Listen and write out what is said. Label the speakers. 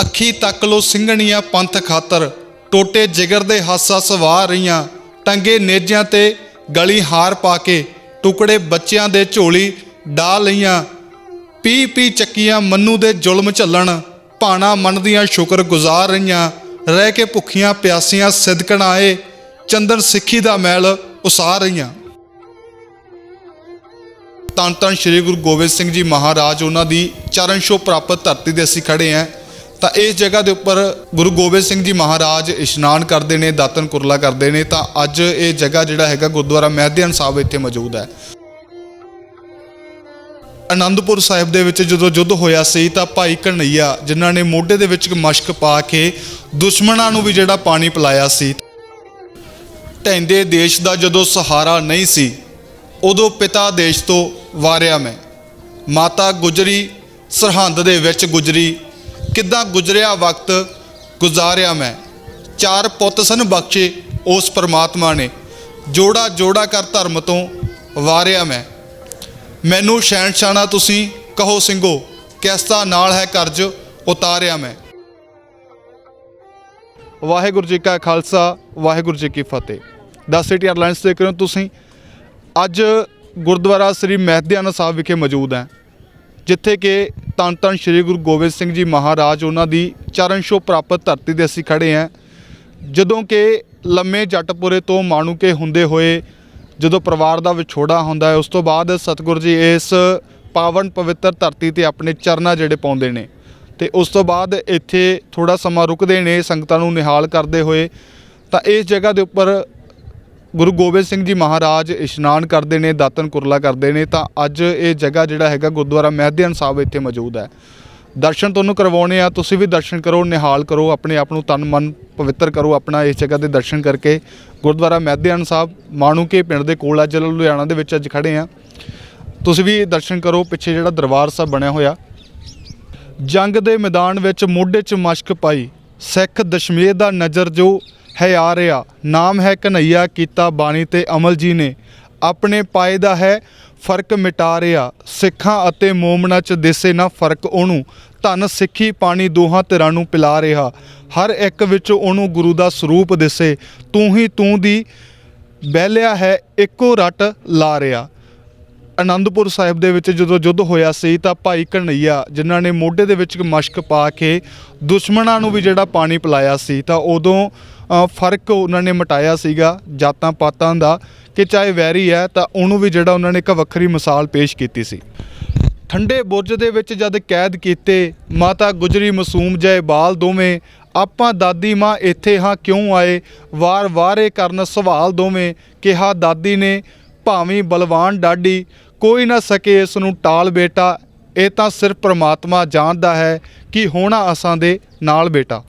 Speaker 1: ਅੱਖੀ ਤੱਕ ਲੋ ਸਿੰਘਣੀਆਂ ਪੰਥ ਖਾਤਰ, ਟੋਟੇ ਜਿਗਰ ਦੇ ਹਾਸਾ ਸਵਾ ਰਹੀਆਂ, ਟੰਗੇ ਨੇਜਿਆਂ ਤੇ ਗਲੀ ਹਾਰ ਪਾ ਕੇ, ਟੁਕੜੇ ਬੱਚਿਆਂ ਦੇ ਝੋਲੀ ਡਾ ਲਈਆਂ। ਪੀ ਪੀ ਚੱਕੀਆਂ ਮੰਨੂ ਦੇ ਜ਼ੁਲਮ ਝੱਲਣ, ਭਾਣਾ ਮੰਨਦੀਆਂ ਸ਼ੁਕਰ ਗੁਜ਼ਾਰ ਰਹੀਆਂ। ਰਹਿ ਕੇ ਭੁੱਖੀਆਂ ਪਿਆਸੀਆਂ ਸਿਦਕਣ ਆਏ ਚੰਦਨ ਸਿੱਖੀ ਦਾ ਮੈਲ ਉਸਾਰ ਰਹੀਆਂ। ਧੰਨ ਧੰਨ ਸ਼੍ਰੀ ਗੁਰੂ ਗੋਬਿੰਦ ਸਿੰਘ ਜੀ ਮਹਾਰਾਜ ਉਹਨਾਂ ਦੀ ਚਰਨ ਛੋਹ ਪ੍ਰਾਪਤ ਧਰਤੀ ਦੇ ਅਸੀਂ ਖੜੇ ਆਂ। ਤਾਂ ਇਸ ਜਗ੍ਹਾ ਦੇ ਉੱਪਰ ਗੁਰੂ ਗੋਬਿੰਦ ਸਿੰਘ ਜੀ ਮਹਾਰਾਜ ਇਸ਼ਨਾਨ ਕਰਦੇ ਨੇ ਦਾਤਨ ਕੁਰਲਾ ਕਰਦੇ ਨੇ, ਤਾਂ ਅੱਜ ਇਹ ਜਗ੍ਹਾ ਜਿਹੜਾ ਹੈਗਾ ਗੁਰਦੁਆਰਾ ਮਹਿਦਿਆਨ ਸਾਹਿਬ ਇੱਥੇ ਮੌਜੂਦ ਹੈ। ਅਨੰਦਪੁਰ ਸਾਹਿਬ ਦੇ ਵਿੱਚ ਜਦੋਂ ਯੁੱਧ ਹੋਇਆ ਸੀ, ਤਾਂ ਭਾਈ ਕਨਈਆ ਜਿਨ੍ਹਾਂ ਨੇ ਮੋਢੇ ਦੇ ਵਿੱਚ ਮਸ਼ਕ ਪਾ ਕੇ ਦੁਸ਼ਮਣਾਂ ਨੂੰ ਵੀ ਜਿਹੜਾ ਪਾਣੀ ਪਿਲਾਇਆ ਸੀ, ਢਹਿੰਦੇ ਦੇਸ਼ ਦਾ ਜਦੋਂ ਸਹਾਰਾ ਨਹੀਂ ਸੀ, ਉਦੋਂ ਪਿਤਾ ਦੇਸ਼ ਤੋਂ ਵਾਰਿਆ ਮੈਂ। ਮਾਤਾ ਗੁਜਰੀ ਸਰਹੰਦ ਦੇ ਵਿੱਚ ਗੁਜਰੀ ਕਿੱਦਾਂ ਗੁਜਰਿਆ ਵਕਤ ਗੁਜ਼ਾਰਿਆ ਮੈਂ? ਚਾਰ ਪੁੱਤ ਸਨ ਬਖਸ਼ੇ, ਉਸ ਪਰਮਾਤਮਾ ਨੇ। ਜੋੜਾ ਜੋੜਾ ਕਰ ਧਰਮ ਤੋਂ ਵਾਰਿਆ ਮੈਂ। ਮੈਨੂੰ ਸ਼ੈਨਸ਼ਾਨਾ ਤੁਸੀਂ ਕਹੋ ਸਿੰਘੋ, ਕਿਸਤਾ ਨਾਲ ਹੈ ਕਰਜ਼ ਉਤਾਰਿਆ ਮੈਂ। ਵਾਹਿਗੁਰੂ ਜੀ ਕਾ ਖਾਲਸਾ, ਵਾਹਿਗੁਰੂ ਜੀ ਕੀ ਫਤਿਹ। ਦਾ ਸਿਟੀ 에ਅਰਲਾਈਨਸ ਦੇਖ ਰਹੇ ਹੋ ਤੁਸੀਂ। ਅੱਜ ਗੁਰਦੁਆਰਾ ਸ੍ਰੀ ਮਹਿਦਿਆਨਾ ਸਾਹਿਬ ਵਿਖੇ ਮੌਜੂਦ ਹੈ। ਜਿੱਥੇ ਕਿ ਧੰਨ ਧੰਨ ਸ੍ਰੀ ਗੁਰੂ ਗੋਬਿੰਦ ਸਿੰਘ ਜੀ ਮਹਾਰਾਜ ਉਹਨਾਂ ਦੀ ਚਰਨ ਛੋਹ ਪ੍ਰਾਪਤ ਧਰਤੀ ਤੇ ਅਸੀਂ ਖੜੇ ਹਾਂ। ਜਦੋਂ ਕਿ ਲੰਮੇ ਜੱਟਪੁਰੇ ਤੋਂ ਮਾਣੂਕੇ ਹੁੰਦੇ ਹੋਏ ਜਦੋਂ ਪਰਿਵਾਰ ਦਾ ਵਿਛੋੜਾ ਹੁੰਦਾ ਹੈ, ਉਸ ਤੋਂ ਬਾਅਦ ਸਤਿਗੁਰ ਜੀ ਇਸ ਪਾਵਨ ਪਵਿੱਤਰ ਧਰਤੀ ਤੇ ਆਪਣੇ ਚਰਨਾਂ ਜਿਹੜੇ ਪਾਉਂਦੇ ਨੇ। ਤੇ ਉਸ ਤੋਂ ਬਾਅਦ ਇੱਥੇ ਥੋੜਾ ਸਮਾਂ ਰੁਕਦੇ ਨੇ, ਸੰਗਤਾਂ ਨੂੰ ਨਿਹਾਲ ਕਰਦੇ ਹੋਏ। ਤਾਂ ਇਸ ਜਗ੍ਹਾ ਦੇ ਉੱਪਰ ਗੁਰੂ ਗੋਬਿੰਦ ਸਿੰਘ ਜੀ ਮਹਾਰਾਜ ਇਸ਼ਨਾਨ ਕਰਦੇ ਨੇ ਦਾਤਨ ਕੁਰਲਾ ਕਰਦੇ ਨੇ, ਤਾਂ ਅੱਜ ਇਹ ਜਗ੍ਹਾ ਜਿਹੜਾ ਹੈਗਾ ਗੁਰਦੁਆਰਾ ਮਹਿਦਿਆਨ ਸਾਹਿਬ ਇੱਥੇ ਮੌਜੂਦ ਹੈ। ਦਰਸ਼ਨ ਤੁਹਾਨੂੰ ਕਰਵਾਉਣੇ ਆ, ਤੁਸੀਂ ਵੀ ਦਰਸ਼ਨ ਕਰੋ, ਨਿਹਾਲ ਕਰੋ, ਆਪਣੇ ਆਪ ਨੂੰ ਤਨ ਮਨ ਪਵਿੱਤਰ ਕਰੋ, ਆਪਣਾ ਇਸ ਜਗ੍ਹਾ ਦੇ ਦਰਸ਼ਨ ਕਰਕੇ। ਗੁਰਦੁਆਰਾ ਮਹਿਦਿਆਨ ਸਾਹਿਬ, ਮਾਣੂਕੇ ਪਿੰਡ ਦੇ ਕੋਲ ਆ, ਜ਼ਿਲ੍ਹਾ ਲੁਧਿਆਣਾ ਦੇ ਵਿੱਚ ਅੱਜ ਖੜੇ ਆ। ਤੁਸੀਂ ਵੀ ਦਰਸ਼ਨ ਕਰੋ, ਪਿੱਛੇ ਜਿਹੜਾ ਦਰਬਾਰ ਸਾਹਿਬ ਬਣਿਆ ਹੋਇਆ। ਜੰਗ ਦੇ ਮੈਦਾਨ ਵਿੱਚ ਮੋਢੇ 'ਚ ਮਸ਼ਕ ਪਾਈ, ਸਿੱਖ ਦਸ਼ਮੇਸ਼ ਦਾ ਨਜ਼ਰ ਜੋ ਹੈ ਆ ਰਿਹਾ। ਨਾਮ ਹੈ ਕਨਈਆ ਕੀਤਾ ਬਾਣੀ ਤੇ ਅਮਲ ਜੀ ਨੇ। ਆਪਣੇ ਪਾਏ ਦਾ ਹੈ ਫ਼ਰਕ ਮਿਟਾ ਰਿਹਾ। ਸਿੱਖਾਂ ਅਤੇ ਮੋਮਨਾ 'ਚ ਦਿਸੇ ਨਾ ਫ਼ਰਕ ਉਹਨੂੰ। ਧਨ, ਸਿੱਖੀ, ਪਾਣੀ ਦੋਹਾਂ ਧਿਰਾਂ ਨੂੰ ਪਿਲਾ ਰਿਹਾ। ਹਰ ਇੱਕ ਵਿੱਚ ਉਹਨੂੰ ਗੁਰੂ ਦਾ ਸਰੂਪ ਦਿਸੇ। ਤੂੰ ਹੀ ਤੂੰ ਦੀ ਬਹਿਲਿਆ ਹੈ, ਇੱਕੋ ਰੱਟ ਲਾ ਰਿਹਾ। ਅਨੰਦਪੁਰ ਸਾਹਿਬ ਦੇ ਵਿੱਚ ਜਦੋਂ ਯੁੱਧ ਹੋਇਆ ਸੀ ਤਾਂ ਭਾਈ ਕਨਈਆ ਜਿਨ੍ਹਾਂ ਨੇ ਮੋਢੇ ਦੇ ਵਿੱਚ ਮਸ਼ਕ ਪਾ ਕੇ ਦੁਸ਼ਮਣਾਂ ਨੂੰ ਵੀ ਜਿਹੜਾ ਪਾਣੀ ਪਿਲਾਇਆ ਸੀ, ਤਾਂ ਉਦੋਂ ਫ਼ਰਕ ਉਹਨਾਂ ਨੇ ਮਟਾਇਆ ਸੀਗਾ, ਜਾਤਾਂ ਪਾਤਾਂ ਦਾ, ਕਿ ਚਾਹੇ ਵੈਰੀ ਹੈ ਤਾਂ ਉਹਨੂੰ ਵੀ ਜਿਹੜਾ ਉਹਨਾਂ ਨੇ ਇੱਕ ਵੱਖਰੀ ਮਿਸਾਲ ਪੇਸ਼ ਕੀਤੀ ਸੀ। ਠੰਡੇ ਬੁਰਜ ਦੇ ਵਿੱਚ ਜਦ ਕੈਦ ਕੀਤੇ, ਮਾਤਾ ਗੁਜਰੀ ਮਾਸੂਮ ਜੈ ਬਾਲ ਦੋਵੇਂ, ਆਪਾਂ ਦਾਦੀ ਮਾਂ ਇੱਥੇ ਹਾਂ ਕਿਉਂ ਆਏ? ਵਾਰ ਵਾਰੇ ਕਰਨ ਸਵਾਲ ਦੋਵੇਂ, ਕਿਹਾ, ਦਾਦੀ ਨੇ ਭਾਵੇਂ ਬਲਵਾਨ ਡਾਡੀ ਕੋਈ ਨਾ ਸਕੇ ਇਸ ਨੂੰ ਟਾਲ ਬੇਟਾ। ਇਹ ਤਾਂ ਸਿਰਫ ਪ੍ਰਮਾਤਮਾ ਜਾਣਦਾ ਹੈ ਕਿ ਹੋਣਾ ਅਸਾਂ ਦੇ ਨਾਲ ਬੇਟਾ।